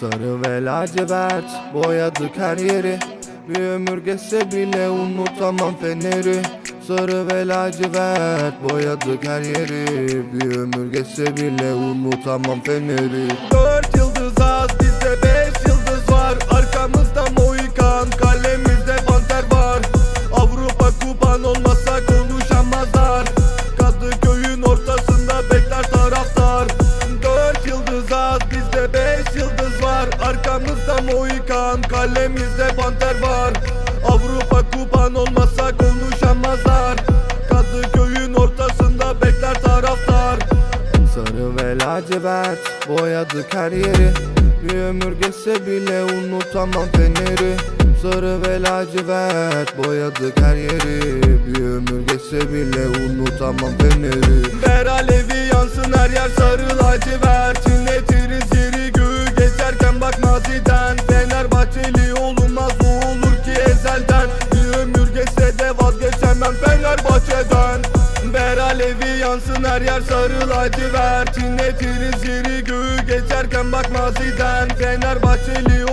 Sarı ve lacivert boyadık her yeri. Bir ömür geçse bile unutamam feneri. Sarı ve lacivert boyadık her yeri. Bir ömür geçse bile unutamam feneri. Dört yıldız var Arkamızda Mohikan kalemizde panter var. Avrupa kupan olmasa konuşamazlar. Kadıköy'ün ortasında bekler taraftar. Sarı ve lacivert boyadık her yeri. Bir ömür geçse bile unutamam feneri. Sarı ve lacivert boyadık her yeri. Bir ömür geçse bile unutamam feneri. Ver alevi yansın her yer sarı lacivert maziden Fenerbahçeli olunmaz o olur ki ezelden. Bir ömür geçse de vazgeçemem Fenerbahçe'den. Ver alevi yansın her yer sarı lacivert. İnletiriz yeri göğü geçerken bak maziden. Fenerbahçeli